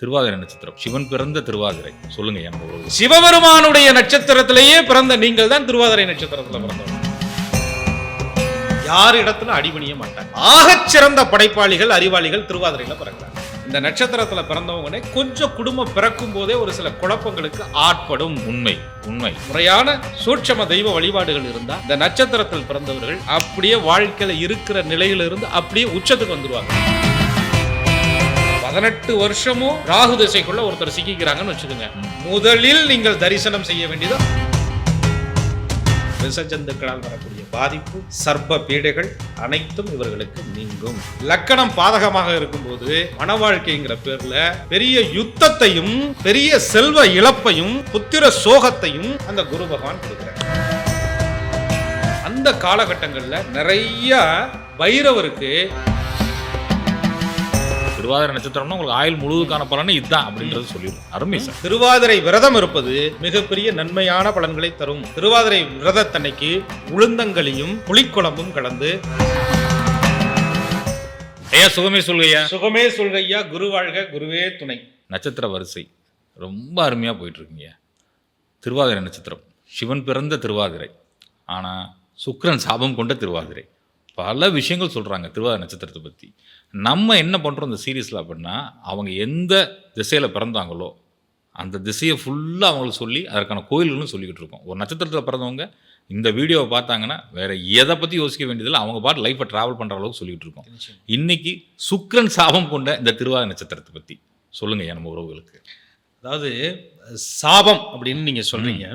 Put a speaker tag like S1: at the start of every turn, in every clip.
S1: திருவாதிரை நட்சத்திரம். சிவன் பிறந்த திருவாதிரை. சொல்லுங்க என்
S2: சிவபெருமானுடைய நட்சத்திரத்திலேயே பிறந்த நீங்கள் தான் திருவாதிரை நட்சத்திரத்துல பிறந்தவங்க யார் இடத்துல அடிபணிய மாட்டாங்க? ஆகச் சிறந்த படைப்பாளிகள் அறிவாளிகள் திருவாதிரையில பிறக்கிறாங்க. இந்த நட்சத்திரத்துல பிறந்தவங்கனே கொஞ்சம் குடும்பம் பிறக்கும் போதே ஒரு சில குழப்பங்களுக்கு ஆட்படும்
S1: உண்மை உண்மை.
S2: முறையான சூட்சம தெய்வ வழிபாடுகள் இருந்தா இந்த நட்சத்திரத்தில் பிறந்தவர்கள் அப்படியே வாழ்க்கையில இருக்கிற நிலையிலிருந்து அப்படியே உச்சத்துக்கு வந்துருவாங்க. பதினெட்டு வருஷமும் ராகு திசைக்குள்ள ஒருத்தர் சிக்கிக்கிறாங்கன்னு வச்சுக்கோங்க. முதலில் நீங்கள் தரிசனம் செய்ய வேண்டியது விசஜந்துக்களால் வரக்கூடிய பாதிப்பு சர்ப்ப பீடைகள் அனைத்தும் இவர்களுக்கு நீங்கும். லக்கணம் பாதகமாக இருக்கும்போது மன வாழ்க்கைங்கிற பேர்ல பெரிய யுத்தத்தையும் பெரிய செல்வ இழப்பையும் புத்திர சோகத்தையும் அந்த குரு பகவான் கொடுக்கிறார். அந்த காலகட்டங்கள்ல நிறைய பைரவருக்கு
S1: திருவாதிரை நட்சத்திரம்னா உங்களுக்கு ஆயுள் முழுவதுக்கான பலன் இதுதான் அப்படின்றது சொல்லிடுவோம் அருமை சார்.
S2: திருவாதிரை விரதம் இருப்பது மிகப்பெரிய நன்மையான பலன்களை தரும். திருவாதிரை விரதத்தன்னைக்கு உளுந்தங்களியும் புளிக்குழம்பும் கலந்து.
S1: ஐயா சுகமே சொல்கையா?
S2: சுகமே சொல்கையா குரு வாழ்க குருவே துணை.
S1: நட்சத்திர வரிசை. ரொம்ப அருமையாக போயிட்டு இருக்குங்க திருவாதிரை நட்சத்திரம். சிவன் பிறந்த திருவாதிரை. ஆனால் சுக்கிரன் சாபம் கொண்ட திருவாதிரை. பல விஷயங்கள் சொல்கிறாங்க திருவாதிரை நட்சத்திரத்தை பற்றி நம்ம என்ன பண்ணுறோம் இந்த சீரீஸில் அப்படின்னா அவங்க எந்த திசையில் பிறந்தாங்களோ அந்த திசையை ஃபுல்லாக அவங்களுக்கு சொல்லி அதற்கான கோயில்களும் சொல்லிக்கிட்டு இருக்கோம். ஒரு நட்சத்திரத்தில் பிறந்தவங்க இந்த வீடியோவை பார்த்தாங்கன்னா வேற எதை பற்றி யோசிக்க வேண்டியதில்லை அவங்க பாட்டு லைஃப்பை ட்ராவல் பண்ணுற அளவுக்கு சொல்லிக்கிட்டு இருக்கோம். இன்னைக்கு சுக்கிரன் சாபம் கொண்ட இந்த திருவாதிரை நட்சத்திரத்தை பற்றி சொல்லுங்க நம்ம உறவுகளுக்கு.
S2: அதாவது சாபம் அப்படின்னு நீங்க சொல்றீங்க.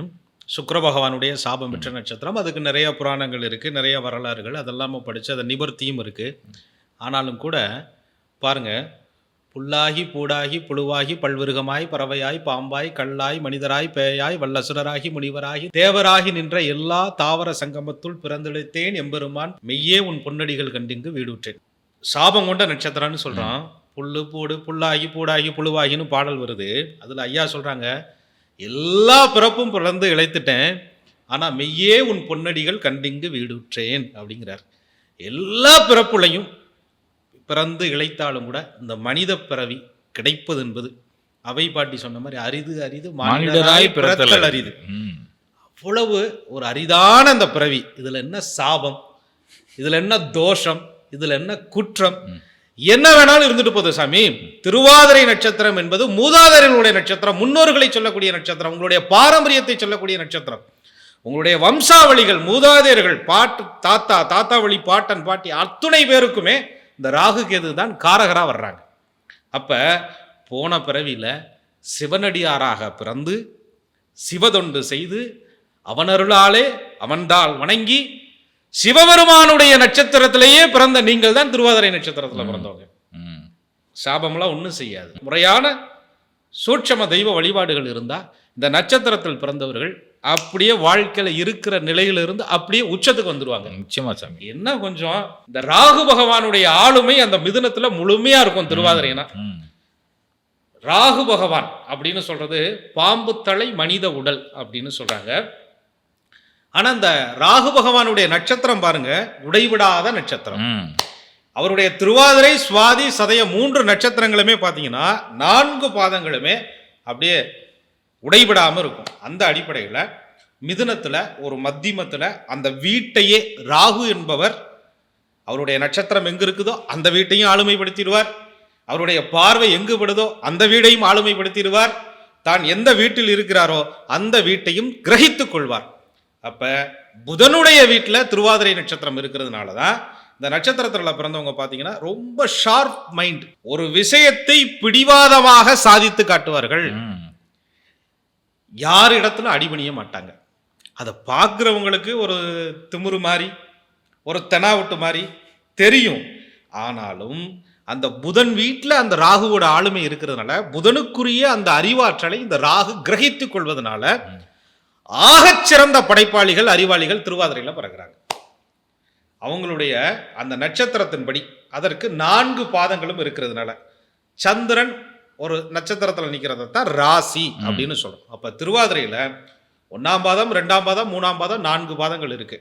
S2: சுக்கிர பகவானுடைய சாபம் பெற்ற நட்சத்திரம். அதுக்கு நிறைய புராணங்கள் இருக்கு நிறைய வரலாறுகள். அதெல்லாம் படிச்சு அதை நிவர்த்தியும் இருக்கு. ஆனாலும் கூட பாருங்க புல்லாகி பூடாகி புழுவாகி பல்விருகமாய் பறவையாய் பாம்பாய் கல்லாய் மனிதராய் பேயாய் வல்லசுரராகி முனிவராகி தேவராகி நின்ற எல்லா தாவர சங்கமத்துள் பிறந்தெடுத்தேன் எம்பெருமான். மெய்யே உன் பொன்னடிகள் கண்டிங்கு வீடுற்றேன். சாபம் கொண்ட நட்சத்திரம்னு சொல்றான். புல்லு பூடு புல்லாகி பூடாகி புழுவாகின்னு பாடல் வருது. அதுல ஐயா சொல்றாங்க எல்லா பிறப்பும் பிறந்து இழைத்துட்டேன். ஆனா மெய்யே உன் பொன்னடிகள் கண்டிங்கு வீடுற்றேன் அப்படிங்கிறார். எல்லா பிறப்புலையும் பிறந்து இழைத்தாலும் கூட இந்த மனித பிறவி கிடைப்பது என்பது அவை பாட்டி சொன்ன மாதிரி அரிது அரிது
S1: மானிடராய் பிறத்தல்
S2: அரிது. அவ்வளவு ஒரு அரிதான அந்த பிறவி. இதுல என்ன சாபம்? இதுல என்ன தோஷம்? இதுல என்ன குற்றம்? என்ன வேணாலும் இருந்துட்டு போகுது சாமி. திருவாதிரை நட்சத்திரம் என்பது மூதாதையர்களுடைய நட்சத்திரம் முன்னோர்களை சொல்லக்கூடிய நட்சத்திரம் உங்களுடைய பாரம்பரியத்தை சொல்லக்கூடிய நட்சத்திரம். உங்களுடைய வம்சாவளிகள் மூதாதையர்கள் பாட்டு தாத்தா தாத்தா வழி பாட்டன் பாட்டி அத்துணை பேருக்குமே இந்த ராகு கேது தான் காரகராக வர்றாங்க. அப்போ போன பிறவியில் சிவனடியாராக பிறந்து சிவதொண்டு செய்து அவனருளாலே அவன்தால் வணங்கி சிவபெருமானுடைய நட்சத்திரத்திலேயே பிறந்த நீங்கள் தான் திருவாதிரை நட்சத்திரத்துல பிறந்தவங்க. சாபம்லாம் ஒன்றும் செய்யாது. முறையான சூட்சம தெய்வ வழிபாடுகள் இருந்தா இந்த நட்சத்திரத்தில் பிறந்தவர்கள் அப்படியே வாழ்க்கையில இருக்கிற நிலையிலிருந்து அப்படியே உச்சத்துக்கு வந்துருவாங்க.
S1: நிச்சயமா சாமி.
S2: என்ன கொஞ்சம் இந்த ராகு பகவானுடைய ஆளுமை அந்த மிதுனத்துல முழுமையா இருக்கும் திருவாதிரைனா. ராகு பகவான் அப்படின்னு சொல்றது பாம்பு தலை மனித உடல் அப்படின்னு சொல்றாங்க. ஆனா இந்த ராகு பகவானுடைய நட்சத்திரம் பாருங்க உடைவிடாத நட்சத்திரம். அவருடைய திருவாதிரை சுவாதி சதய மூன்று நட்சத்திரங்களுமே பார்த்தீங்கன்னா நான்கு பாதங்களுமே அப்படியே உடைவிடாம இருக்கும். அந்த அடிப்படையில் மிதுனத்துல ஒரு மத்தியமத்துல அந்த வீட்டையே ராகு என்பவர் அவருடைய நட்சத்திரம் எங்க இருக்குதோ அந்த வீட்டையும் ஆளுமைப்படுத்திடுவார். அவருடைய பார்வை எங்கு படுதோ அந்த வீடையும் ஆளுமைப்படுத்திடுவார். தான் எந்த வீட்டில் இருக்கிறாரோ அந்த வீட்டையும் கிரகித்துக் கொள்வார். அப்ப புதனுடைய வீட்டில் திருவாதிரை நட்சத்திரம் இருக்கிறதுனால தான் இந்த நட்சத்திரத்தில் பிறந்தவங்க பார்த்தீங்கன்னா ரொம்ப ஷார்ப் மைண்ட் ஒரு விஷயத்தை பிடிவாதமாக சாதித்து காட்டுவார்கள். யார் இடத்துல அடிபணிய மாட்டாங்க. அதை பார்க்குறவங்களுக்கு ஒரு திமுரு மாதிரி ஒரு தெனாவட்டு மாதிரி தெரியும். ஆனாலும் அந்த புதன் வீட்டில் அந்த ராகுவோட ஆளுமை இருக்கிறதுனால புதனுக்குரிய அந்த அறிவாற்றலை இந்த ராகு கிரகித்துக் கொள்வதனால ஆகச் சிறந்த படைப்பாளிகள் அறிவாளிகள் திருவாதிரையில் பிறகுறாங்க. அவங்களுடைய அந்த நட்சத்திரத்தின்படி அதற்கு நான்கு பாதங்களும் இருக்கிறதுனால சந்திரன் ஒரு நட்சத்திரத்தில் நிற்கிறத தான் ராசி அப்படின்னு சொல்றோம். அப்போ திருவாதிரையில் ஒன்றாம் பாதம் ரெண்டாம் பாதம் மூணாம் பாதம் நான்கு பாதங்கள் இருக்கு.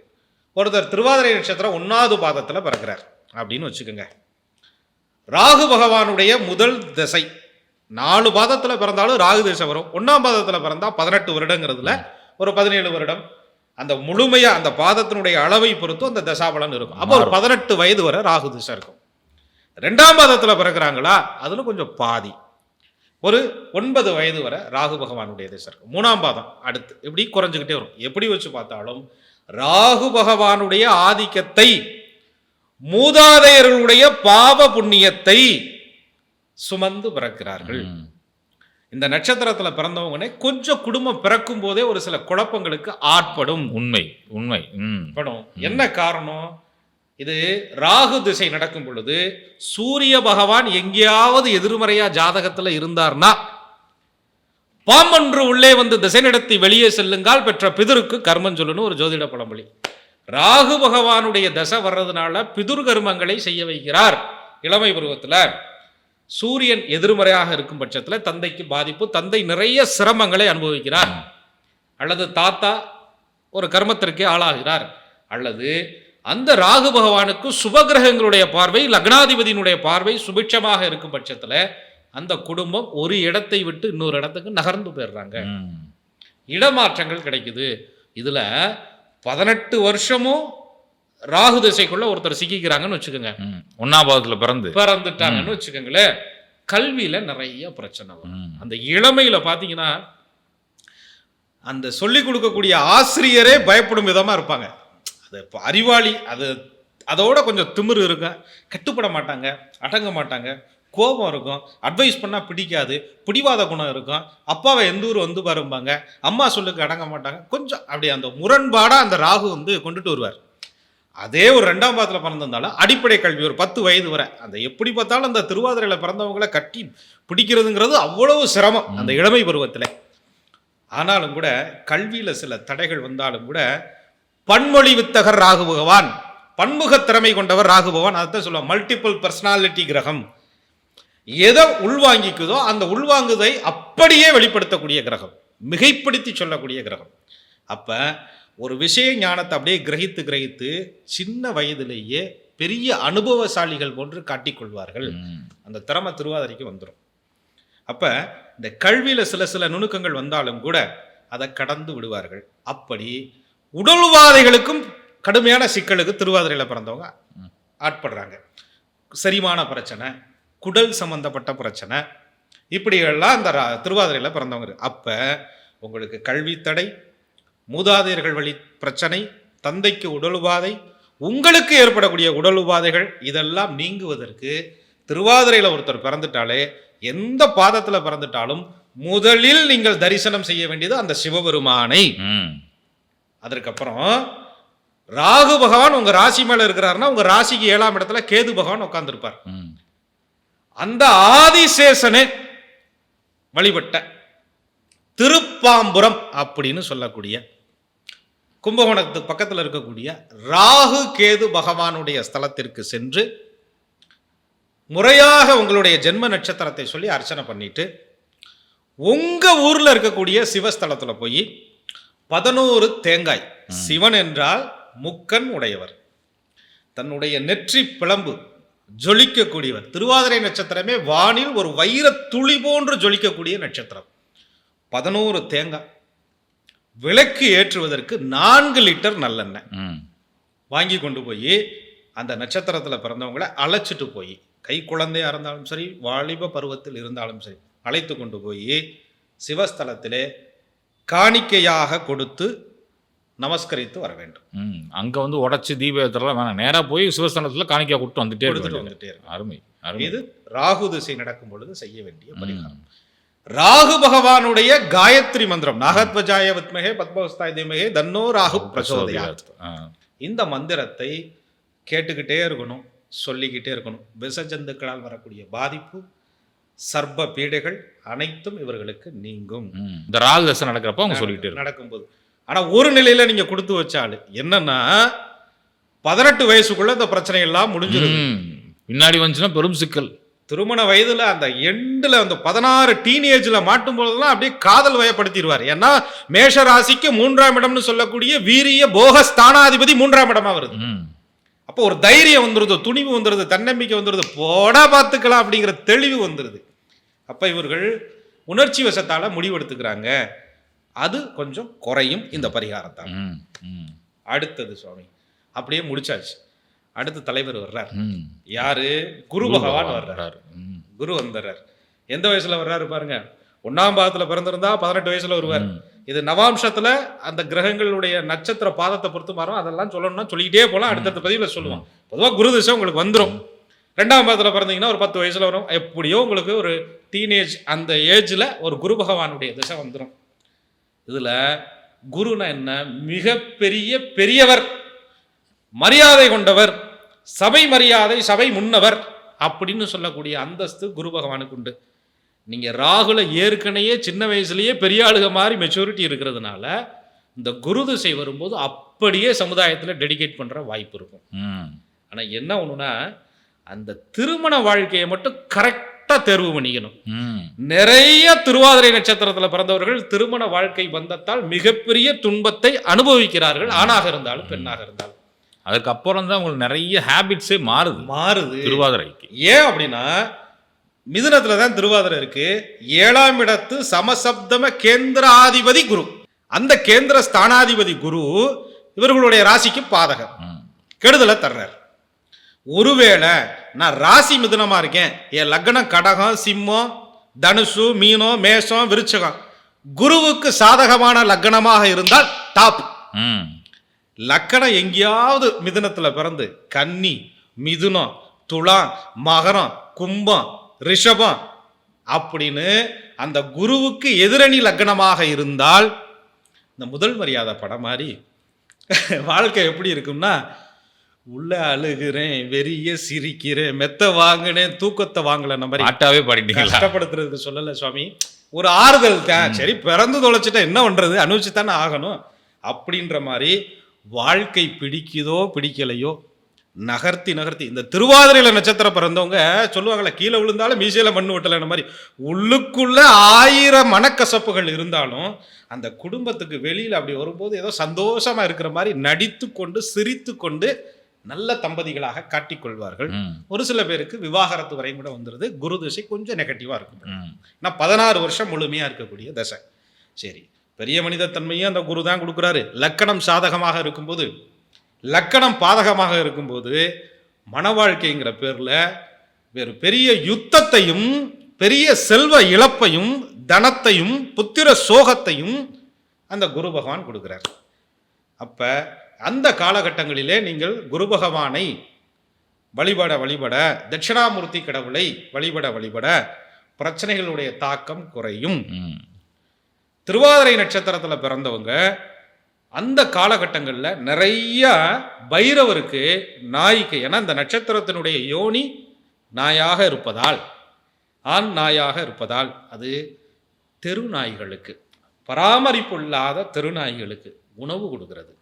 S2: ஒருத்தர் திருவாதிரை நட்சத்திரம் ஒன்றாவது பாதத்தில் பிறக்கிறார் அப்படின்னு வச்சுக்கோங்க. ராகு பகவானுடைய முதல் திசை நாலு பாதத்துல பிறந்தாலும் ராகு திசை வரும். ஒண்ணாம் பாதத்துல பிறந்தா பதினெட்டு வருடங்கிறதுல ஒரு பதினேழு வருடம். அந்த முழுமையா அந்த பாதத்தினுடைய அளவை பொறுத்து அந்த தசாபலன் இருக்கும். அப்போ ஒரு. பதினெட்டு வயது வரை ராகு திசை இருக்கும். ரெண்டாம் பாதத்துல பிறக்கிறாங்களா? அதுல கொஞ்சம் பாதி. ஒரு ஒன்பது வயது வரை ராகு பகவானுடைய திசை இருக்கும். மூணாம் பாதம் அடுத்து. இப்படி குறைஞ்சுக்கிட்டே வரும். எப்படி வச்சு பார்த்தாலும் ராகு பகவானுடைய ஆதிக்கத்தை மூதாதையர்களுடைய பாவ புண்ணியத்தை சுமந்து பிறக்கிறார்கள். இந்த நட்சத்திரத்துல பிறந்தவங்கனே கொஞ்சம் குடும்பம் பிறக்கும் போதே ஒரு சில குழப்பங்களுக்கு ஆட்படும்.
S1: உண்மை உண்மை. ம்.
S2: படும். என்ன காரணம்? இது ராகு திசை நடக்கும் பொழுது சூரிய பகவான் எங்கேயாவது எதிர்மறையா ஜாதகத்துல இருந்தார்னா பாம்பொன்று உள்ளே வந்து திசை நடத்தி வெளியே செல்லுங்கால் பெற்ற பிதருக்கு கர்மம் சொல்லுன்னு ஒரு ஜோதிட பழமொழி. ராகு பகவானுடைய தசை வர்றதுனால பிதுர் கர்மங்களை செய்ய வைக்கிறார் இளமை பருவத்துல. சூரியன் எதிர்மறையாக இருக்கும் பட்சத்துல தந்தைக்கு பாதிப்பு தந்தை நிறைய சிரமங்களை அனுபவிக்கிறார். அல்லது தாத்தா ஒரு கர்மத்திற்கே ஆளாகிறார். அல்லது அந்த ராகு பகவானுக்கு சுபகிரகங்களுடைய பார்வை லக்னாதிபதியினுடைய பார்வை சுபிட்சமாக இருக்கும் பட்சத்துல அந்த குடும்பம் ஒரு இடத்தை விட்டு இன்னொரு இடத்துக்கு நகர்ந்து போயிடுறாங்க. இடமாற்றங்கள் கிடைக்குது. இதுல பதினெட்டு வருஷமும் ராகு திசைக்குள்ள ஒருத்தர் சிக்கிக்கிறாங்கன்னு வச்சுக்கோங்க.
S1: ம். ஒண்ணாம் பாவத்துல பிறந்து.
S2: பிறந்துட்டாங்கன்னு வச்சுக்கோங்களேன் கல்வியில நிறைய பிரச்சனை வரும். அந்த இளமையில பாத்தீங்கன்னா அந்த சொல்லிக் கொடுக்கக்கூடிய ஆசிரியரே பயப்படும் விதமா இருப்பாங்க. அது இப்ப அறிவாளி அது அதோட கொஞ்சம் திமிரு இருக்கும் கட்டுப்பட மாட்டாங்க அடங்க மாட்டாங்க. கோபம் இருக்கும் அட்வைஸ் பண்ணால் பிடிக்காது பிடிவாத குணம் இருக்கும். அப்பாவை எந்த ஊர் வந்து பாரும்பாங்க அம்மா சொல்லுக்கு அடங்க மாட்டாங்க. கொஞ்சம் அப்படி அந்த முரண்பாடாக அந்த ராகு வந்து கொண்டுட்டு வருவார். அதே ஒரு ரெண்டாம் பாதத்தில் பிறந்திருந்தாலும் அடிப்படை கல்வி ஒரு பத்து வயது வரை. அந்த எப்படி பார்த்தாலும் அந்த திருவாதிரையில் பிறந்தவங்களை கட்டி பிடிக்கிறதுங்கிறது அவ்வளவு சிரமம் அந்த இளமை பருவத்தில். ஆனாலும் கூட கல்வியில் சில தடைகள் வந்தாலும் கூட பன்மொழி வித்தகர் ராகு பகவான் பன்முக திறமை கொண்டவர் ராகு பகவான் அதைத்தான் சொல்லுவாங்க மல்டிபிள் பர்சனாலிட்டி கிரகம். எதை உள்வாங்கிக்குதோ அந்த உள்வாங்குதை அப்படியே வெளிப்படுத்தக்கூடிய கிரகம் மிகைப்படுத்தி சொல்லக்கூடிய கிரகம். அப்ப ஒரு விஷய ஞானத்தை அப்படியே கிரகித்து கிரகித்து சின்ன வயதிலேயே பெரிய அனுபவசாலிகள் போன்று காட்டிக்கொள்வார்கள். அந்த திறமை திருவாதிரைக்கு வந்துடும் அப்ப இந்த கல்வியில சில சில நுணுக்கங்கள் வந்தாலும் கூட அதை கடந்து விடுவார்கள். அப்படி உடல்வாதைகளுக்கும் கடுமையான சிக்கலுக்கு திருவாதிரையில பிறந்தவங்க ஆட்படுறாங்க. செரிமான பிரச்சனை குடல் சம்பந்தப்பட்ட பிரச்சனை இப்படியெல்லாம் அந்த திருவாதிரையில பிறந்தவங்க. அப்ப உங்களுக்கு கல்வி தடை மூதாதையர்கள் வழி பிரச்சனை தந்தைக்கு உடல் உபாதை உங்களுக்கு ஏற்படக்கூடிய உடல் உபாதைகள் இதெல்லாம் நீங்குவதற்கு திருவாதிரையில் ஒருத்தர் பிறந்துட்டாலே எந்த பாதத்தில் பிறந்துட்டாலும் முதலில் நீங்கள் தரிசனம் செய்ய வேண்டியது அந்த சிவபெருமானை. அதற்கப்புறம் ராகு பகவான் உங்க ராசி மேல இருக்கிறாருன்னா உங்க ராசிக்கு ஏழாம் இடத்துல கேது பகவான் உட்கார்ந்திருப்பார். அந்த ஆதிசேஷனை வழிபட்ட திருப்பாம்புரம் அப்படின்னு சொல்லக்கூடிய கும்பகோணத்துக்கு பக்கத்தில் இருக்கக்கூடிய ராகு கேது பகவானுடைய ஸ்தலத்திற்கு சென்று முறையாக உங்களுடைய ஜென்ம நட்சத்திரத்தை சொல்லி அர்ச்சனை பண்ணிட்டு உங்க ஊர்ல இருக்கக்கூடிய சிவஸ்தலத்துல போய் பதினோரு தேங்காய். சிவன் என்றால் முக்கன் உடையவர். தன்னுடைய நெற்றி பிளம்பு ஜொலிக்கக்கூடியவர். திருவாதிரை நட்சத்திரமே வானில் ஒரு வைர துளி போன்று ஜொலிக்கக்கூடிய நட்சத்திரம். பதினோரு தேங்காய். விளக்கு ஏற்றுவதற்கு நான்கு லிட்டர் நல்லெண்ணெய். வாங்கி கொண்டு போய் அந்த நட்சத்திரத்தில் பிறந்தவங்கள அழைச்சிட்டு போய் கை குழந்தையா இருந்தாலும் சரி வாலிப பருவத்தில் இருந்தாலும் சரி அழைத்து கொண்டு போய் சிவஸ்தலத்திலே காணிக்கையாக கொடுத்து நமஸ்கரித்து வர வேண்டும்.
S1: அங்க வந்து உடைச்சு தீபத்தெல்லாம் வேணாம். நேரா போய் சிவஸ்தானத்துல காணிக்கா கொடுத்து வந்துட்டே
S2: வந்துட்டே
S1: அருமை
S2: இது ராகு திசை நடக்கும் பொழுது செய்ய வேண்டிய பரிகாரம். ராகு பகவானுடைய காயத்ரி மந்திரம். நாகத்வஜாய வித்மகே பத்மவஸ்தாய தீமகே தன்னோ ராகு பிரச்சோதயாத்
S1: ஆ.
S2: இந்த மந்திரத்தை கேட்டுக்கிட்டே இருக்கணும் சொல்லிக்கிட்டே இருக்கணும். விஷஜந்துக்களால் வரக்கூடிய பாதிப்பு சர்ப்ப பீடைகள் அனைத்தும் இவர்களுக்கு நீங்கும்.
S1: இந்த ராகு தசை நடக்கிறப்ப அவங்க சொல்லிக்கிட்டே
S2: நடக்கும்போது. ஆனா ஒரு நிலையில நீங்க கொடுத்து வச்ச ஆளு. என்னன்னா பதினெட்டு வயசுக்குள்ள இந்த பிரச்சனை எல்லாம் முடிஞ்சிருக்கு
S1: ம். பின்னாடி வந்துச்சுன்னா பெரும் சிக்கல்.
S2: திருமண வயதுல அந்த எண்டுல அந்த பதினாறு டீனேஜ்ல மாட்டும் போதெல்லாம் அப்படியே காதல் வயப்படுத்திடுவார். ஏன்னா மேஷ ராசிக்கு மூன்றாம் இடம்னு சொல்லக்கூடிய வீரிய போக ஸ்தானாதிபதி மூன்றாம் இடமா வருது. அப்போ ஒரு தைரியம் வந்துருது துணிவு வந்துருது தன்னம்பிக்கை வந்துருது போடா பார்த்துக்கலாம் அப்படிங்கிற தெளிவு வந்துருது. அப்போ இவர்கள் உணர்ச்சி வசத்தால் முடிவெடுத்துக்கிறாங்க. அது கொஞ்சம் குறையும் இந்த
S1: ம்.
S2: அடுத்தது சுவாமி அப்படியே முடிச்சாச்சு. அடுத்த தலைவர் வர்றார். யாரு? குரு பகவான் வர்றார். குரு வந்துடுறார். எந்த வயசுல வர்றாரு பாருங்க? ஒன்னாம் பாதத்துல பிறந்திருந்தா பதினெட்டு வயசுல வருவார். இது நவாம்சத்துல அந்த கிரகங்களுடைய நட்சத்திர பாதத்தை பொறுத்து மாறும். அதெல்லாம் சொல்லணும்னா சொல்லிக்கிட்டே போலாம். அடுத்தடுத்த பதிவில் சொல்லுவோம். பொதுவா குரு திசை உங்களுக்கு வந்துடும் ரெண்டாம் பாதத்துல பிறந்தீங்கன்னா ஒரு பத்து வயசுல வரும். எப்படியோ உங்களுக்கு ஒரு டீனேஜ் அந்த ஏஜ்ல ஒரு குரு பகவானுடைய திசை வந்துடும் இதுல குருனா என்ன? மிகப்பெரிய பெரியவர். மரியாதை கொண்டவர். சபை மரியாதை சபை முன்னவர் அப்படின்னு சொல்லக்கூடிய அந்தஸ்து குரு பகவானுக்கு உண்டு. நீங்க ராகுல ஏற்கனவே சின்ன வயசுலயே பெரிய ஆளுக மாதிரி மெச்சூரிட்டி இருக்கிறதுனால இந்த குரு திசை வரும்போது அப்படியே சமுதாயத்துல டெடிகேட் பண்ற வாய்ப்பு இருக்கும்.
S1: ம்.
S2: ஆனா என்ன ஒண்ணுனா அந்த திருமண வாழ்க்கையை மட்டும் கரெக்டா தேர்வு பண்ணிக்கணும். நிறைய திருவாதிரை நட்சத்திரத்துல பிறந்தவர்கள் திருமண வாழ்க்கை பந்தத்தால் மிகப்பெரிய துன்பத்தை அனுபவிக்கிறார்கள் ஆணாக இருந்தாலும் பெண்ணாக இருந்தாலும்.
S1: அதுக்கு அப்புறம் தான் உங்களுக்கு நிறைய ஹேபிட்ஸே மாறுது.
S2: மாறுது.
S1: திருவாதிரைக்கு.
S2: ஏன் அப்படின்னா மிதுனத்துல தான் திருவாதிரை இருக்கு. ஏழாம் இடத்து சமசப்தம கேந்திராதிபதி குரு. அந்த கேந்திர ஸ்தானாதிபதி குரு இவர்களுடைய ராசிக்கு பாதகம். கெடுதலை தர்றார். ஒருவேளை நான் ராசி மிதுனமா இருக்கேன். என் லக்னம் கடகம் சிம்மம் தனுசு மீனம் மேஷம் விருச்சகம். குருவுக்கு சாதகமான லக்னமாக இருந்தால் டாப். லக்கணம் எங்கேயாவது மிதுனத்துல பிறந்து கன்னி மிதுனம் துலாம் மகரம் கும்பம் ரிஷபம் அப்படின்னு அந்த குருவுக்கு எதிரணி லக்னமாக இருந்தால் இந்த முதல் மரியாதை படம் மாதிரி வாழ்க்கை எப்படி இருக்கும்னா உள்ள அழுகிறேன் வெறிய சிரிக்கிறேன் மெத்த வாங்கினேன் தூக்கத்தை வாங்கல மாதிரி.
S1: பாட்டாவே பாடிட்டீங்களா?
S2: கஷ்டப்படுத்துறதுக்கு சொல்லல சுவாமி. ஒரு ஆறுதல் தான். சரி பிறந்து தொலைச்சிட்டா என்ன பண்றது? அனுபவிச்சு தானே ஆகணும். அப்படின்ற மாதிரி வாழ்க்கை பிடிக்குதோ பிடிக்கலையோ நகர்த்தி நகர்த்தி இந்த திருவாதிரையில நட்சத்திரம் பிறந்தவங்க சொல்லுவாங்கல்ல கீழே விழுந்தாலும் மீசையில மண்ணு வெட்டலைன்ற மாதிரி. உள்ளுக்குள்ள ஆயிரம் மனக்கசப்புகள் இருந்தாலும் அந்த குடும்பத்துக்கு வெளியில அப்படி வரும்போது ஏதோ சந்தோஷமா இருக்கிற மாதிரி நடித்து கொண்டு சிரித்து கொண்டு நல்ல தம்பதிகளாக காட்டிக்கொள்வார்கள். ஒரு சில பேருக்கு விவாகரத்து வரை கூட வந்துடுது குரு திசை கொஞ்சம் நெகட்டிவாக இருக்கும். ஏன்னா பதினாறு வருஷம் முழுமையாக இருக்கக்கூடிய தசை. சரி. பெரிய மனித தன்மையும் அந்த குரு தான் கொடுக்குறாரு. லக்கணம் சாதகமாக இருக்கும்போது லக்கணம் பாதகமாக இருக்கும்போது மன வாழ்க்கைங்கிற பேரில் வேறு பெரிய யுத்தத்தையும் பெரிய செல்வ இழப்பையும் தனத்தையும் புத்திர சோகத்தையும் அந்த குரு பகவான் கொடுக்குறார். அப்போ அந்த காலகட்டங்களிலே நீங்கள் குரு பகவானை வழிபட வழிபட தட்சிணாமூர்த்தி கடவுளை வழிபட வழிபட பிரச்சனைகளுடைய தாக்கம் குறையும். திருவாதிரை நட்சத்திரத்தில் பிறந்தவங்க அந்த காலகட்டங்களில் நிறைய பைரவருக்கு நாய்க்கு ஏன்னா இந்த நட்சத்திரத்தினுடைய யோனி நாயாக இருப்பதால் ஆண் நாயாக இருப்பதால் அது தெரு நாய்களுக்கு பராமரிப்பு இல்லாத தெருநாய்களுக்கு உணவு கொடுக்கிறது.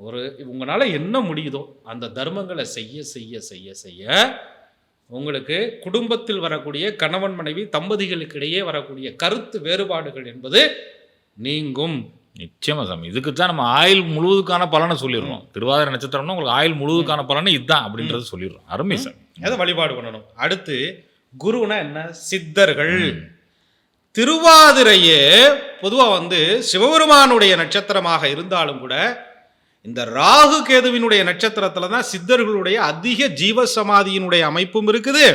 S2: ஒரு உங்களால் என்ன முடியுதோ அந்த தர்மங்களை செய்ய செய்ய செய்ய செய்ய உங்களுக்கு குடும்பத்தில் வரக்கூடிய கணவன் மனைவி தம்பதிகளுக்கு இடையே வரக்கூடிய கருத்து வேறுபாடுகள் என்பது நீங்கும்.
S1: நிச்சயமா சாமி. இதுக்கு தான் நம்ம ஆயுள் முழுவதுக்கான பலனை சொல்லிடுறோம். திருவாதிரை நட்சத்திரம்னா உங்களுக்கு ஆயுள் முழுவதுக்கான பலனை இதுதான் அப்படின்றது சொல்லிடுறோம். அருமை சாமி.
S2: அதை வழிபாடு பண்ணணும். அடுத்து குருனா என்ன? சித்தர்கள். திருவாதிரையே பொதுவாக வந்து சிவபெருமானுடைய நட்சத்திரமாக இருந்தாலும் கூட இந்த ராகு கேதுவினுடைய நட்சத்திரத்துல தான் சித்தர்களுடைய அதிக ஜீவசமாதியினுடைய அமைப்பும் இருக்குது.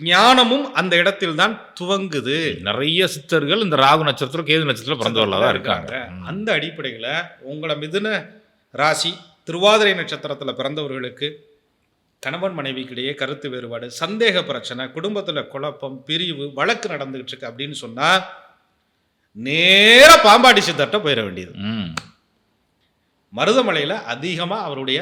S2: ஞானமும் அந்த இடத்தில் தான் துவங்குது.
S1: நிறைய சித்தர்கள் இந்த ராகு நட்சத்திரம் கேது நட்சத்திரம் பிறந்தவர்களாக தான் இருக்காங்க.
S2: அந்த அடிப்படையில் உங்களை மிதுன ராசி திருவாதிரை நட்சத்திரத்தில் பிறந்தவர்களுக்கு கணவன் மனைவிக்கிடையே கருத்து வேறுபாடு சந்தேக பிரச்சனை குடும்பத்தில் குழப்பம் பிரிவு வழக்கு நடந்துகிட்டு இருக்கு அப்படின்னு சொன்னால் நேரா பாம்பாட்டி சித்தர்கிட்ட போயிட வேண்டியது. மருதமலையில் அதிகமாக அவருடைய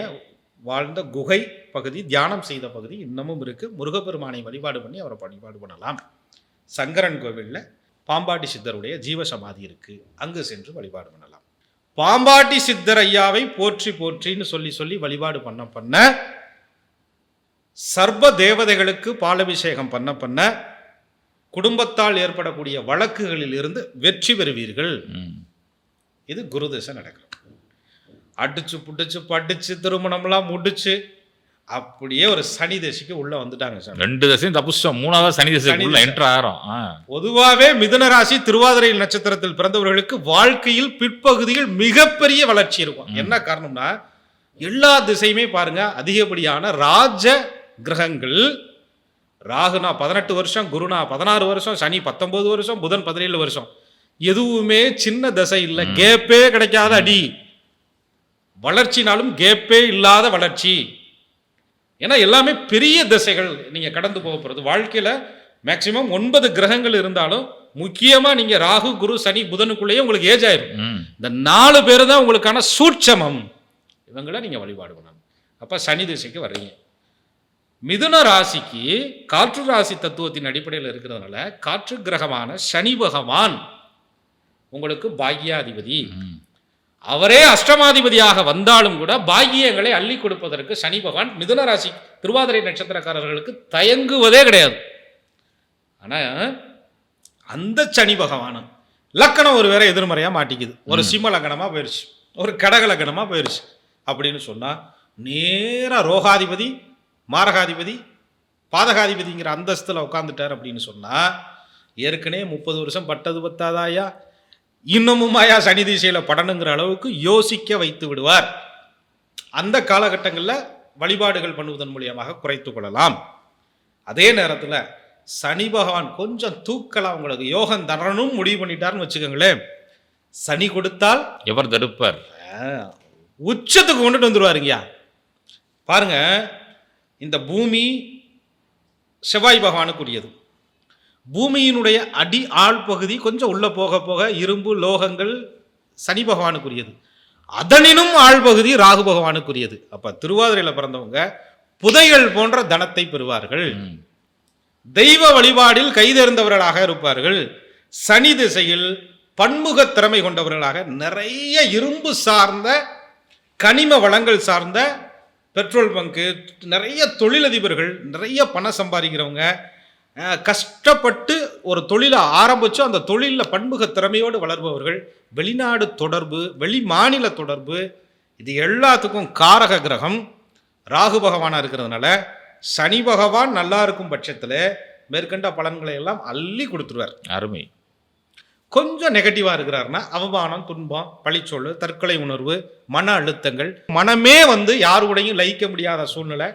S2: வாழ்ந்த குகை பகுதி தியானம் செய்த பகுதி இன்னமும் இருக்கு. முருகப்பெருமானை வழிபாடு பண்ணி அவரை வழிபாடு பண்ணலாம். சங்கரன் கோவிலில் பாம்பாட்டி சித்தருடைய ஜீவசமாதி இருக்கு. அங்கு சென்று வழிபாடு பண்ணலாம். பாம்பாட்டி சித்தர் ஐயாவை போற்றி போற்றின்னு சொல்லி சொல்லி வழிபாடு பண்ண பண்ண சர்வ தேவதைகளுக்கு பாலபிஷேகம் பண்ண பண்ண குடும்பத்தால் ஏற்படக்கூடிய வழக்குகளில் இருந்து வெற்றி பெறுவீர்கள். இது குரு திசை நடக்கும் அடிச்சு புடிச்சு படிச்சு திருமணம்லாம் முடிச்சு அப்படியே ஒரு சனி தசைக்கு உள்ள வந்துட்டாங்க சார்
S1: ரெண்டு தசையும் தப்புச்சோம் மூணாவது சனி தசை
S2: சனி
S1: உள்ள. என்ட்ரு ஆகிறோம்.
S2: பொதுவாகவே மிதுன ராசி திருவாதிரை நட்சத்திரத்தில் பிறந்தவர்களுக்கு வாழ்க்கையில் பிற்பகுதியில் மிகப்பெரிய வளர்ச்சி இருக்கும். என்ன காரணம்னா எல்லா திசையுமே பாருங்க அதிகப்படியான ராஜ கிரகங்கள். ராகுனா பதினெட்டு வருஷம் குருனா பதினாறு வருஷம் சனி பத்தொன்பது வருஷம் புதன் பதினேழு வருஷம். எதுவுமே சின்ன தசை இல்லை. கேப்பே கிடைக்காத அடி. வளர்ச்சினாலும் கேப்பே இல்லாத வளர்ச்சி. ஏன்னா எல்லாமே பெரிய திசைகள் நீங்கள் கடந்து போக போகிறது வாழ்க்கையில் மேக்சிமம் ஒன்பது கிரகங்கள் இருந்தாலும் முக்கியமாக நீங்கள் ராகு குரு சனி புதனுக்குள்ளேயே உங்களுக்கு ஏஜ் ஆயிரும். இந்த நாலு பேர் தான் உங்களுக்கான சூட்சமம். இவங்கள நீங்கள் வழிபாடு பண்ணணும். அப்போ சனி திசைக்கு வர்றீங்க. மிதுன ராசிக்கு காற்று ராசி தத்துவத்தின் அடிப்படையில் இருக்கிறதுனால காற்று கிரகமான சனி பகவான் உங்களுக்கு பாக்யாதிபதி. அவரே அஷ்டமாதிபதியாக வந்தாலும் கூட பாக்கியங்களை அள்ளி கொடுப்பதற்கு சனி பகவான் மிதுன ராசி திருவாதிரை நட்சத்திரக்காரர்களுக்கு தயங்குவதே கிடையாது. ஆனா அந்த சனி பகவானும் லக்கணம் ஒரு வேற எதிர்மறையா மாட்டிக்குது. ஒரு சிம்ம லக்கணமா போயிருச்சு. ஒரு கடக லக்கணமா போயிருச்சு. அப்படின்னு சொன்னா நேரா ரோகாதிபதி மாரகாதிபதி பாதகாதிபதிங்கிற அந்தஸ்துல உட்காந்துட்டார் அப்படின்னு சொன்னா ஏற்கனவே முப்பது வருஷம் பட்டது பத்தாதாயா? இன்னமும் ஆயா சனி திசையில் படணுங்கிற அளவுக்கு யோசிக்க வைத்து விடுவார். அந்த காலகட்டங்களில் வழிபாடுகள் பண்ணுவதன் மூலியமாக குறைத்து கொள்ளலாம். அதே நேரத்தில் சனி பகவான் கொஞ்சம் தூக்கலாம் உங்களுக்கு யோகம் தரணும் முடிவு பண்ணிட்டாருன்னு வச்சுக்கோங்களேன். சனி கொடுத்தால்
S1: எவர் தடுப்பர்?
S2: உச்சத்துக்கு கொண்டுட்டு வந்துருவாருங்கய்யா. பாருங்க இந்த பூமி செவ்வாய் பகவானுக்குரியது. பூமியினுடைய அடி ஆள் பகுதி கொஞ்சம் உள்ள போக போக இரும்பு லோகங்கள் சனி பகவானுக்குரியது. அதனினும் ஆள் பகுதி ராகு பகவானுக்குரியது. அப்ப திருவாதிரையில பிறந்தவங்க புதைகள் போன்ற தனத்தை பெறுவார்கள். தெய்வ வழிபாடில் கைதேர்ந்தவர்களாக இருப்பார்கள். சனி திசையில் பன்முக திறமை கொண்டவர்களாக நிறைய இரும்பு சார்ந்த கனிம வளங்கள் சார்ந்த பெட்ரோல் பங்கு நிறைய தொழிலதிபர்கள் நிறைய பணம் சம்பாதிக்கிறவங்க கஷ்டப்பட்டு ஒரு தொழிலை ஆரம்பிச்சு அந்த தொழிலில் பன்முக திறமையோடு வளர்பவர்கள் வெளிநாடு தொடர்பு வெளி மாநில தொடர்பு இது எல்லாத்துக்கும் காரக கிரகம். ராகு பகவானா இருக்கிறதுனால சனி பகவான் நல்லா இருக்கும் பட்சத்தில் மேற்கண்ட பலன்களை எல்லாம் அள்ளி கொடுத்துருவார்.
S1: அருமை.
S2: கொஞ்சம் நெகட்டிவாக இருக்கிறாருன்னா அவமானம் துன்பம் பழிச்சொல்லு தற்கொலை உணர்வு மன அழுத்தங்கள் மனமே வந்து யாருடையும் லயிக்க முடியாத சூழ்நிலை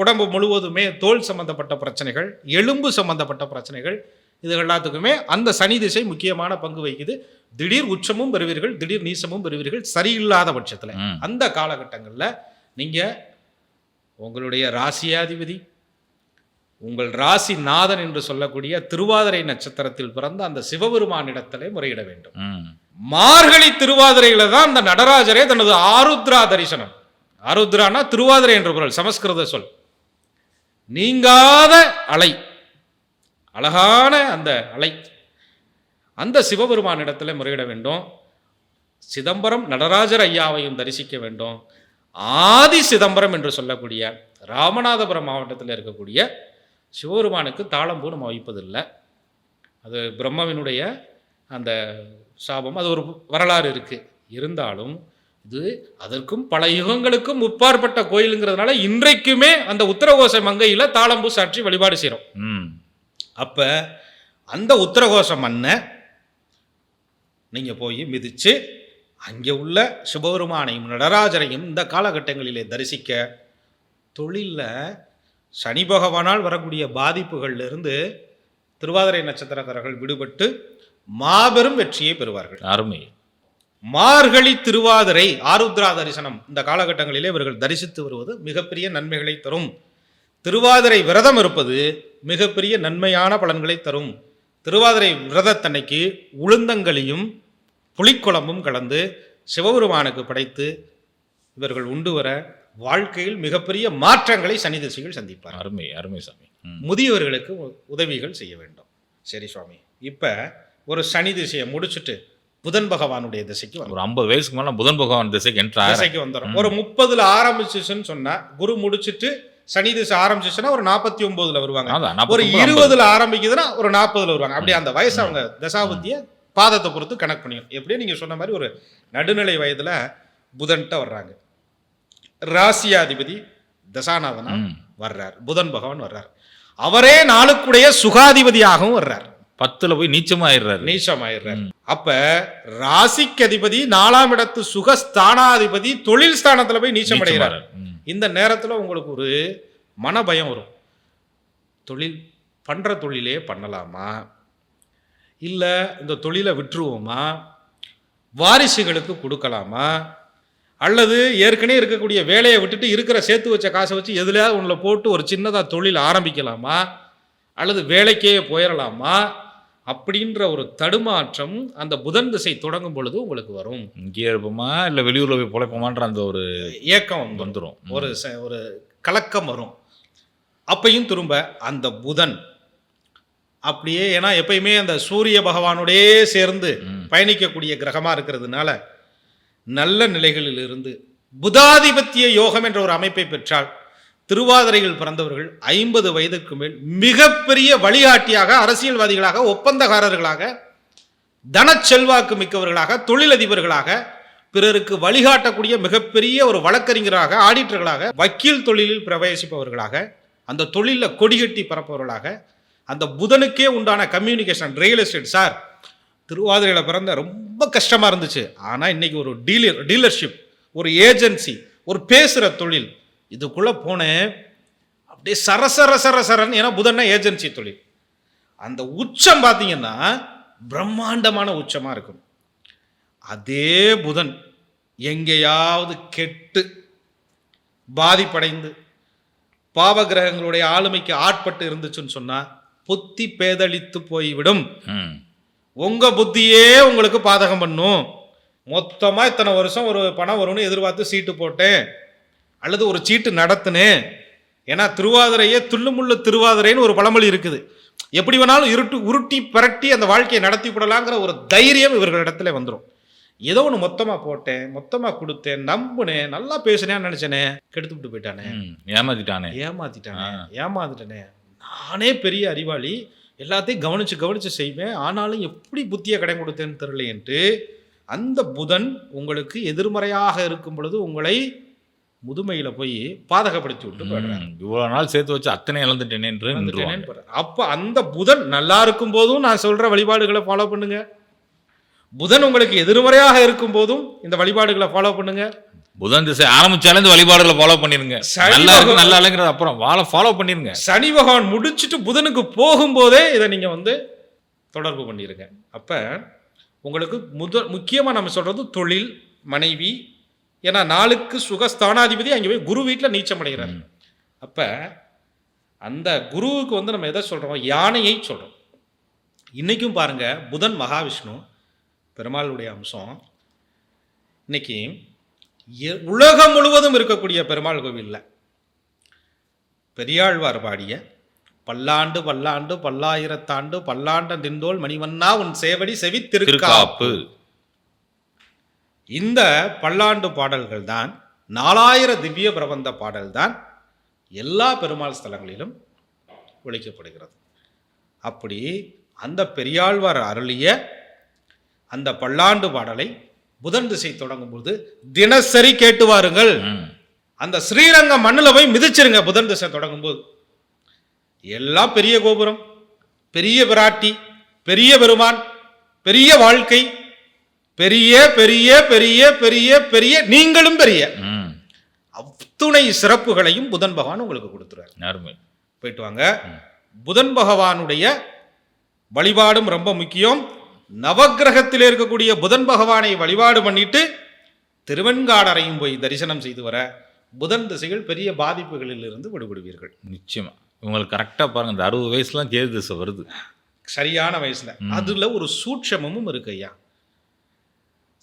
S2: உடம்பு முழுவதுமே தோல் சம்பந்தப்பட்ட பிரச்சனைகள் எலும்பு சம்பந்தப்பட்ட பிரச்சனைகள் இது எல்லாத்துக்குமே அந்த சனி திசை முக்கியமான பங்கு வகிக்குது. திடீர் உச்சமும் பெறுவீர்கள் திடீர் நீசமும் பெறுவீர்கள் சரியில்லாத பட்சத்தில். அந்த காலகட்டங்களில் நீங்கள் உங்களுடைய ராசியாதிபதி உங்கள் ராசி நாதன் என்று சொல்லக்கூடிய திருவாதிரை நட்சத்திரத்தில் பிறந்த அந்த சிவபெருமானிடத்திலே முறையிட வேண்டும். மார்கழி திருவாதிரையில தான் அந்த நடராஜரே தனது ஆருத்ரா தரிசனம். ஆருத்ரானா திருவாதிரை என்ற பொருள் சமஸ்கிருத சொல். நீங்காத அலை. அழகான அந்த அலை. அந்த சிவபெருமானிடத்தில் முறையிட வேண்டும். சிதம்பரம் நடராஜர் ஐயாவையும் தரிசிக்க வேண்டும். ஆதி சிதம்பரம் என்று சொல்லக்கூடிய ராமநாதபுரம் மாவட்டத்தில் இருக்கக்கூடிய சிவபெருமானுக்கு தாளம்பூ நம்ம வைப்பதில்லை. அது பிரம்மவினுடைய அந்த சாபம். அது ஒரு வரலாறு இருக்குது இருந்தாலும் இது அதற்கும் பல யுகங்களுக்கும் முப்பாற்பட்ட கோயிலுங்கிறதுனால இன்றைக்குமே அந்த உத்தரகோச மங்கையில் தாளம்பூ சாற்றி வழிபாடு செய்கிறோம்
S1: ம்.
S2: அப்ப அந்த உத்தரகோச மண்ணை நீங்க போய் மிதிச்சு அங்கே உள்ள சிவபெருமானையும் நடராஜரையும் இந்த காலகட்டங்களிலே தரிசிக்க தொழிலில் சனி பகவானால் வரக்கூடிய பாதிப்புகள்ல இருந்து திருவாதிரை நட்சத்திரக்காரர்கள் விடுபட்டு மாபெரும் வெற்றியை பெறுவார்கள்.
S1: அருமை.
S2: மார்கழி திருவாதிரை ஆருத்ரா தரிசனம் இந்த காலகட்டங்களிலே இவர்கள் தரிசித்து வருவது மிகப்பெரிய நன்மைகளை தரும். திருவாதிரை விரதம் இருப்பது மிகப்பெரிய நன்மையான பலன்களை தரும். திருவாதிரை விரதத்தன்னைக்கு உளுந்தங்களியும் புளிக்குழம்பும் கலந்து சிவபெருமானுக்கு படைத்து இவர்கள் உண்டு வர வாழ்க்கையில் மிகப்பெரிய மாற்றங்களை சனி திசைகள் சந்திப்பார்.
S1: அருமை அருமை சாமி.
S2: முதியவர்களுக்கு உதவிகள் செய்ய வேண்டும். சரி சுவாமி இப்போ ஒரு சனி திசையை முடிச்சுட்டு புதன் பகவானுடைய திசைக்கு
S1: ஒரு ஐம்பது வயசுக்கு மேலே புதன் பகவான் திசைக்கு என்ட்ரு ஆகிறேன்
S2: திசைக்கு வந்துடும் ஒரு முப்பதுல ஆரம்பிச்சிச்சுன்னு சொன்னா குரு முடிச்சிட்டு சனி திசை ஆரம்பிச்சிச்சுன்னா ஒரு நாற்பத்தி ஒன்பதுல வருவாங்க ஒரு
S1: 49, 50.
S2: இருபதுல ஆரம்பிக்குதுன்னா ஒரு நாற்பதுல வருவாங்க. அப்படி அந்த வயசு அவங்க தசாபுத்திய பாதத்தை பொறுத்து கணக்கு பண்ணியும் எப்படியும் நீங்க சொன்ன மாதிரி ஒரு நடுநிலை வயதுல புதன்ட்ட வர்றாங்க. ராசியாதிபதி தசாநாதனா. வர்றார். புதன் பகவான் வர்றார். அவரே நாளுக்குடைய சுகாதிபதியாகவும் வர்றார்.
S1: பத்துல போய் நீச்சமா ஆயிடுறாரு
S2: நீச்சமாயிடுறார் அப்ப ராசிக்கு அதிபதி நாலாம் இடத்து சுகஸ்தானாதிபதி தொழில் ஸ்தானத்துல போய் நீச்சம் அடைகிறார். இந்த நேரத்துல உங்களுக்கு ஒரு மனபயம் வரும். தொழில் பண்ற தொழிலே பண்ணலாமா? இல்ல இந்த தொழிலை விட்டுருவோமா? வாரிசுகளுக்கு கொடுக்கலாமா? அல்லது ஏற்கனவே இருக்கக்கூடிய வேலையை விட்டுட்டு இருக்கிற சேர்த்து வச்ச காசை வச்சு எதுலையாவது ஒன்றில் போட்டு ஒரு சின்னதாக தொழில் ஆரம்பிக்கலாமா? அல்லது வேலைக்கே போயிடலாமா அப்படின்ற ஒரு தடுமாற்றம் அந்த புதன் திசை தொடங்கும் பொழுது உங்களுக்கு வரும்.
S1: இங்கேயே இருப்போமா? இல்ல வெளியூர்ல போய் பொழைப்போமான்ற அந்த ஒரு
S2: ஏக்கம் வந்துடும். ஒரு ஒரு கலக்கம் வரும். அப்பையும் திரும்ப அந்த புதன். அப்படியே ஏன்னா எப்பயுமே அந்த சூரிய பகவானோடே சேர்ந்து. பயணிக்கக்கூடிய கிரகமா இருக்கிறதுனால நல்ல நிலைகளில் இருந்து புதாதிபத்திய யோகம் என்ற ஒரு அமைப்பை பெற்றால் திருவாதிரையில் பிறந்தவர்கள் ஐம்பது வயதுக்கு மேல் மிகப்பெரிய வழிகாட்டியாக அரசியல்வாதிகளாக ஒப்பந்தக்காரர்களாக தனச்செல்வாக்கு மிக்கவர்களாக தொழிலதிபர்களாக பிறருக்கு வழிகாட்டக்கூடிய மிகப்பெரிய ஒரு வழக்கறிஞராக ஆடிட்டர்களாக வக்கீல் தொழிலில் பிரவேசிப்பவர்களாக அந்த தொழிலில் கொடிகட்டி பரப்பவர்களாக அந்த புதனுக்கே உண்டான கம்யூனிகேஷன் ரியல் எஸ்டேட் சார் திருவாதிரையில் பிறந்த ரொம்ப கஷ்டமாக இருந்துச்சு. ஆனால் இன்னைக்கு ஒரு டீலர் டீலர்ஷிப் ஒரு ஏஜென்சி ஒரு பேசுகிற தொழில் இதுக்குள்ளே போனேன் அப்படியே சரசர சரசரன்னு ஏன்னா புதன்னா ஏஜென்சி தொழில். அந்த உச்சம் பார்த்தீங்கன்னா பிரம்மாண்டமான உச்சமாக இருக்கும். அதே புதன் எங்கேயாவது கெட்டு பாதிப்படைந்து பாவகிரகங்களுடைய ஆளுமைக்கு ஆட்பட்டு இருந்துச்சுன்னு சொன்னா புத்தி பேதளித்து போய்விடும்.
S1: ம்.
S2: உங்க புத்தியே உங்களுக்கு பாதகம் பண்ணும். மொத்தமா இத்தனை வருஷம் ஒரு பணம் வரும்னு எதிர்பார்த்து சீட்டு போட்டேன். அல்லது ஒரு சீட்டு நடத்தினேன் ஏன்னா திருவாதிரையே துள்ளுமுள்ளு திருவாதிரைன்னு ஒரு பழமொழி இருக்குது. எப்படி வேணாலும் இருட்டு உருட்டி பிரட்டி அந்த வாழ்க்கையை நடத்தி விடலாங்கிற ஒரு தைரியம் இவர்களிடத்துல வந்துடும் ஏதோ ஒன்று மொத்தமாக போட்டேன் மொத்தமாக கொடுத்தேன் நம்புனேன் நல்லா பேசுனேன்னு நினச்சேனே கெடுத்து விட்டு போயிட்டானே.
S1: ஏமாத்திட்டானே.
S2: ஏமாத்திட்டானே. ஏமாத்திட்டனே நானே பெரிய அறிவாளி எல்லாத்தையும் கவனிச்சு கவனிச்சு செய்வேன். ஆனாலும் எப்படி புத்தியை கடை கொடுத்தேன்னு தெரியலையென்று அந்த புதன் உங்களுக்கு எதிர்மறையாக இருக்கும் பொழுது உங்களை முதுமையில போய் பாதகப்படுத்தி விட்டு போயிடுறாரு
S1: ம். இவ்வளவு நாள் சேர்த்து வச்சு அத்தனை இழந்துட்டேனே என்று.
S2: அப்ப அந்த புதன் நல்லா இருக்கும் போதும் நான் சொல்ற வழிபாடுகளை ஃபாலோ பண்ணுங்க புதன் உங்களுக்கு எதிர்மறையாக இருக்கும் போதும் இந்த வழிபாடுகளை ஃபாலோ பண்ணுங்க
S1: புதன் திசை ஆரம்பிச்சாலே இந்த வழிபாடுகளை ஃபாலோ பண்ணிருங்க நல்லா இருக்கு
S2: பகவான்.
S1: நல்லா இல்லைங்கிறது அப்புறம் வாழ ஃபாலோ பண்ணிருங்க
S2: சனி பகவான் முடிச்சுட்டு புதனுக்கு போகும்போதே இதை நீங்க வந்து தொடர்பு பண்ணிருங்க அப்ப உங்களுக்கு முத முக்கியமா நம்ம சொல்றது தொழில் மனைவி ஏன்னா நாளுக்கு சுகஸ்தானாதிபதி அங்கே போய் குரு வீட்டில் நீச்சம் அடைகிறார். அப்ப அந்த குருவுக்கு வந்து நம்ம எதை சொல்றோம்? யானையை சொல்றோம். இன்னைக்கும் பாருங்க புதன் மகாவிஷ்ணு பெருமாளுடைய அம்சம். இன்னைக்கு எ- உலகம் முழுவதும் இருக்கக்கூடிய பெருமாள் கோவில்ல பெரியாழ்வார் பாடிய பல்லாண்டு பல்லாண்டு பல்லாயிரத்தாண்டு பல்லாண்ட திண்டோல் மணிவண்ணா உன் சேவடி செவி திருக்காப்பு. இந்த பல்லாண்டு பாடல்கள் தான் நாலாயிர திவ்ய பிரபந்த பாடல் தான் எல்லா பெருமாள் ஸ்தலங்களிலும் ஒழிக்கப்படுகிறது அப்படி அந்த பெரியாழ்வார் அருளிய அந்த பல்லாண்டு பாடலை புதன் திசை தொடங்கும்போது தினசரி கேட்டு வாருங்கள். அந்த ஸ்ரீரங்கம் மண்ணில் போய் மிதிச்சிருங்க புதன் திசை தொடங்கும்போது. எல்லாம் பெரிய கோபுரம் பெரிய பிராட்டி பெரிய பெருமான் பெரிய வாழ்க்கை பெரிய பெரிய பெரிய பெரிய பெரிய நீங்களும் பெரிய.
S1: ம்.
S2: அத்துணை சிறப்புகளையும் புதன் பகவான் உங்களுக்கு கொடுத்துருவார். போயிட்டு வாங்க. புதன் பகவானுடைய வழிபாடும் ரொம்ப முக்கியம். நவக்கிரகத்தில் இருக்கக்கூடிய புதன் பகவானை வழிபாடு பண்ணிட்டு திருவெண்காடரையும் போய் தரிசனம் செய்து வர புதன் திசைகள் பெரிய பாதிப்புகளில் இருந்து விடுபடுவீர்கள்.
S1: நிச்சயமா. உங்களுக்கு கரெக்டா பாருங்க. இந்த அறுபது வயசுலாம் கேது திசை வருது.
S2: சரியான வயசுல. அதுல ஒரு சூட்சமமும் இருக்கு ஐயா.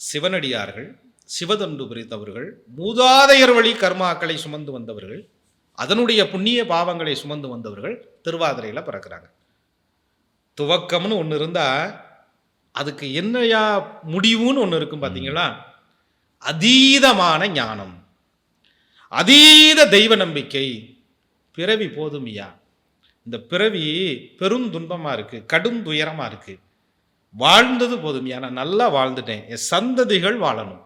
S2: சிவனடியார்கள் சிவதண்டு பிரித்தவர்கள் மூதாதையர் வழி கர்மாக்களை சுமந்து வந்தவர்கள் அதனுடைய புண்ணிய பாவங்களை சுமந்து வந்தவர்கள் திருவாதிரையில் பிறக்கிறாங்க. துவக்கம்னு ஒன்று இருந்தால் அதுக்கு என்னையா முடிவுன்னு ஒன்று இருக்கும் பார்த்தீங்களா அதீதமான ஞானம். அதீத தெய்வ நம்பிக்கை. பிறவி போதுமியா இந்த பிறவி பெரும் துன்பமாக இருக்குது கடும் துயரமாக இருக்குது வாழ்ந்தது போதுமியா நான் நல்லா வாழ்ந்துட்டேன். என் சந்ததிகள் வாழணும்.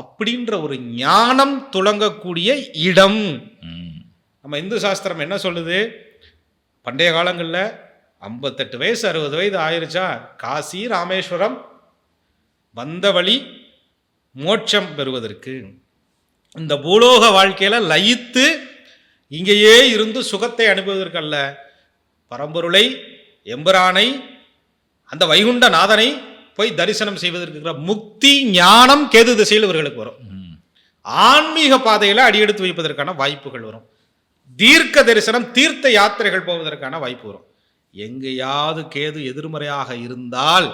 S2: அப்படின்ற ஒரு ஞானம் துளங்கக்கூடிய இடம். நம்ம இந்து சாஸ்திரம் என்ன சொல்லுது? பண்டைய காலங்களில் ஐம்பத்தெட்டு வயசு அறுபது வயது ஆயிருச்சா? காசி ராமேஸ்வரம் வந்த வழி மோட்சம் பெறுவதற்கு. இந்த பூலோக வாழ்க்கையில லயித்து இங்கேயே இருந்து சுகத்தை அனுபவதற்கு அல்ல. பரம்பொருளை எம்புரானை அந்த வைகுண்ட நாதனை போய் தரிசனம் செய்வதற்கு முக்தி ஞானம் கேது திசையில் இவர்களுக்கு வரும். ஆன்மீக பாதையில அடியெடுத்து வைப்பதற்கான வாய்ப்புகள் வரும். தீர்க்க தரிசனம் தீர்த்த யாத்திரைகள் போவதற்கான வாய்ப்பு வரும். எங்கேயாவது கேது எதிர்மறையாக இருந்தால்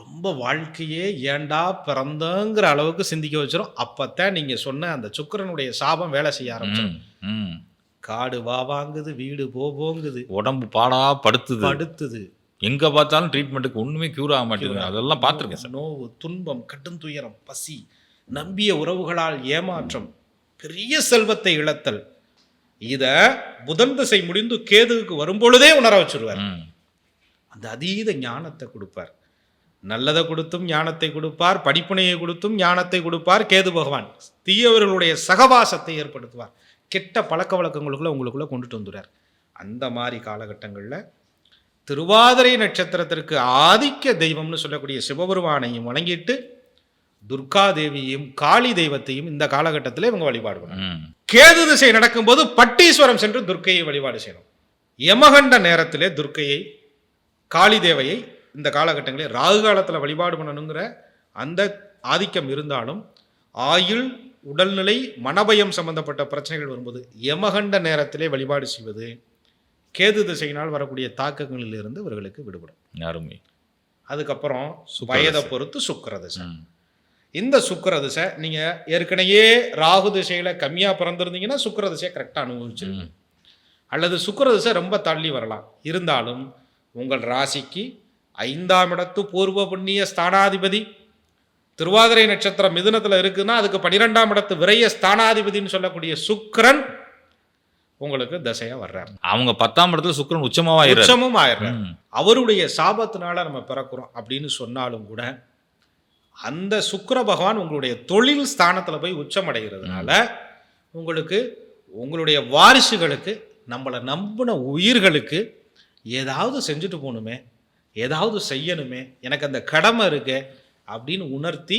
S2: ரொம்ப வாழ்க்கையே ஏண்டா பிறந்தங்கிற அளவுக்கு சிந்திக்க வச்சிரும். அப்பத்தான் நீங்க சொன்ன அந்த சுக்கிரனுடைய சாபம் வேலை செய்ய ஆரம்பிச்சிடும். காடு வா வாங்குது வீடு போ போங்குது.
S1: உடம்பு பாடா படுத்துது.
S2: படுத்துது.
S1: எங்க பார்த்தாலும் ட்ரீட்மெண்ட்டுக்கு ஒண்ணுமே கியூர் ஆக மாட்டேங்குது. அதெல்லாம் பார்த்துருக்கேன் சார்.
S2: நோவு துன்பம் கடும் துயரம் பசி நம்பிய உறவுகளால் ஏமாற்றம் பெரிய செல்வத்தை இழத்தல். இத புதன் திசை முடிந்து கேதுவுக்கு வரும்பொழுதே உணர வச்சிருவார். அந்த அதீத ஞானத்தை கொடுப்பார். நல்லதை கொடுத்தும் ஞானத்தை கொடுப்பார் படிப்பினையை கொடுத்தும் ஞானத்தை கொடுப்பார் கேது பகவான். தீயவர்களுடைய சகவாசத்தை ஏற்படுத்துவார். கெட்ட பழக்க வழக்கங்களுக்குள்ள உங்களுக்குள்ள கொண்டுட்டு வந்துடுறார் அந்த மாதிரி காலகட்டங்களில் திருவாதிரை நட்சத்திரத்திற்கு ஆதிக்க தெய்வம்னு சொல்லக்கூடிய சிவபெருமானையும் வணங்கிட்டு துர்கா தேவியையும் காளி தெய்வத்தையும் இந்த காலகட்டத்தில் இவங்க வழிபாடு பண்ணணும். கேது திசை நடக்கும்போது பட்டீஸ்வரம் சென்று துர்க்கையை வழிபாடு செய்யணும் யமகண்ட நேரத்திலே துர்க்கையை காளி தேவையை இந்த காலகட்டங்களில் ராகு காலத்தில் வழிபாடு பண்ணணுங்கிற அந்த ஆதிக்கம் இருந்தாலும் ஆயுள் உடல்நிலை மனபயம் சம்பந்தப்பட்ட பிரச்சனைகள் வரும்போது யமகண்ட நேரத்திலே வழிபாடு செய்வது கேது திசையினால் வரக்கூடிய தாக்கங்களிலிருந்து இவர்களுக்கு விடுபடும்
S1: அருமை
S2: அதுக்கப்புறம் வயதை. பொறுத்து சுக்கிர திசை. இந்த சுக்கிர திசை நீங்க ஏற்கனவே ராகு திசையில கம்மியா பிறந்திருந்தீங்கன்னா சுக்கிர திசையை கரெக்டாக அனுபவிச்சிருங்க. அல்லது சுக்கிர திசை ரொம்ப தள்ளி வரலாம் இருந்தாலும் உங்கள் ராசிக்கு ஐந்தாம் இடத்து பூர்வ புண்ணிய ஸ்தானாதிபதி திருவாதிரை நட்சத்திரம் மிதுனத்துல இருக்குன்னா அதுக்கு பன்னிரெண்டாம் இடத்து விரைய ஸ்தானாதிபதின்னு சொல்லக்கூடிய சுக்கிரன் உங்களுக்கு தசையா வர்றார்.
S1: அவங்க பத்தாம் இடத்துல சுக்கிரன் உச்சமாவாயிரு
S2: உச்சமும் ஆயிடுறார் அவருடைய சாபத்தினால நம்ம பிறக்கிறோம் அப்படின்னு சொன்னாலும் கூட அந்த சுக்கிர பகவான் உங்களுடைய தொழில் ஸ்தானத்துல போய் உச்சமடைகிறதுனால உங்களுக்கு உங்களுடைய வாரிசுகளுக்கு நம்மளை நம்பின உயிர்களுக்கு ஏதாவது செஞ்சுட்டு போகணுமே ஏதாவது செய்யணுமே எனக்கு அந்த கடமை இருக்கு அப்படின்னு உணர்த்தி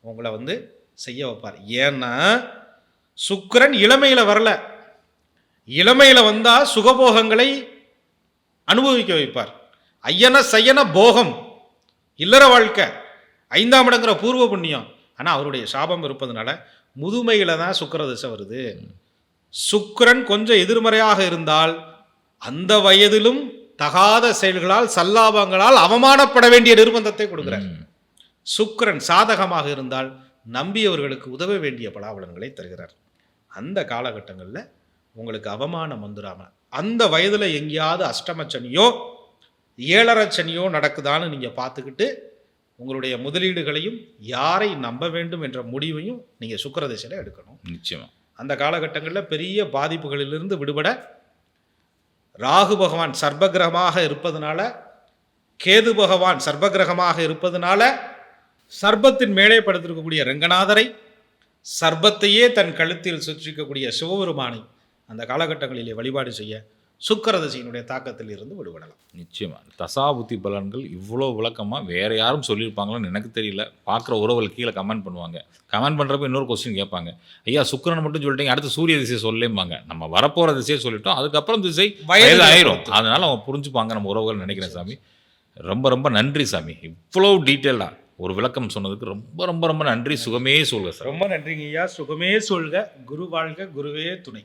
S2: உங்களை வந்து செய்ய வைப்பார். ஏன்னா சுக்கிரன் இளமையில வரல. இளமையில வந்தா சுகபோகங்களை அனுபவிக்க வைப்பார். ஐயன சையன போகம். இல்லற வாழ்க்கை. ஐந்தாம் இடங்கிற பூர்வ புண்ணியம். ஆனால் அவருடைய சாபம் இருப்பதனால முதுமையில தான் சுக்கிர திசை வருது. சுக்கிரன் கொஞ்சம் எதிர்மறையாக இருந்தால் அந்த வயதிலும் தகாத செயல்களால் சல்லாபங்களால் அவமானப்பட வேண்டிய நிர்பந்தத்தை கொடுக்கிறார். சுக்கிரன் சாதகமாக இருந்தால் நம்பியவர்களுக்கு உதவ வேண்டிய பலாபலன்களை தருகிறார். அந்த காலகட்டங்களில் உங்களுக்கு அவமானம் வந்துடாம அந்த வயதில் எங்கேயாவது அஷ்டமச்சனியோ ஏழரை சனியோ நடக்குதான்னு நீங்கள் பார்த்துக்கிட்டு உங்களுடைய முதலீடுகளையும் யாரை நம்ப வேண்டும் என்ற முடிவையும் நீங்கள் சுக்கிரதிசையில் எடுக்கணும்.
S1: நிச்சயமா.
S2: அந்த காலகட்டங்களில் பெரிய பாதிப்புகளிலிருந்து விடுபட ராகு பகவான் சர்ப்பகிரகமாக இருப்பதனால கேது பகவான் சர்ப்பகிரகமாக இருப்பதனால சர்ப்பத்தின் மேலே படுத்திருக்கக்கூடிய ரங்கநாதரை சர்ப்பத்தையே தன் கழுத்தில் சுற்றிக்கக்கூடிய சிவபெருமானை அந்த காலகட்டங்களிலே வழிபாடு செய்ய சுக்கரதசையினுடைய தாக்கத்தில் இருந்து விடுபடலாம்.
S1: நிச்சயமா. தசாபுத்தி பலன்கள் இவ்வளோ விளக்கமாக வேற யாரும் சொல்லியிருப்பாங்களோன்னு எனக்கு தெரியல. பார்க்குற உறவுகள் கீழே கமெண்ட் பண்ணுவாங்க. கமெண்ட் பண்ணுறப்ப இன்னொரு கொஸ்டின் கேட்பாங்க. ஐயா சுக்கிரன் மட்டும் சொல்லிட்டீங்க அடுத்து சூரிய திசையை சொல்லேம்பாங்க. நம்ம வரப்போகிற திசையை சொல்லிட்டோம் அதுக்கப்புறம் திசை வயது ஆயிரும் அதனால அவங்க புரிஞ்சுப்பாங்க நம்ம உறவுகள் நினைக்கிறேன் சாமி. ரொம்ப ரொம்ப நன்றி சாமி. இவ்வளோ டீட்டெயிலாக ஒரு விளக்கம் சொன்னதுக்கு ரொம்ப ரொம்ப ரொம்ப நன்றி. சுகமே சொல்க சார்
S2: ரொம்ப நன்றிங்க ஐயா. சுகமே சொல்க. குரு வாழ்க குருவே துணை.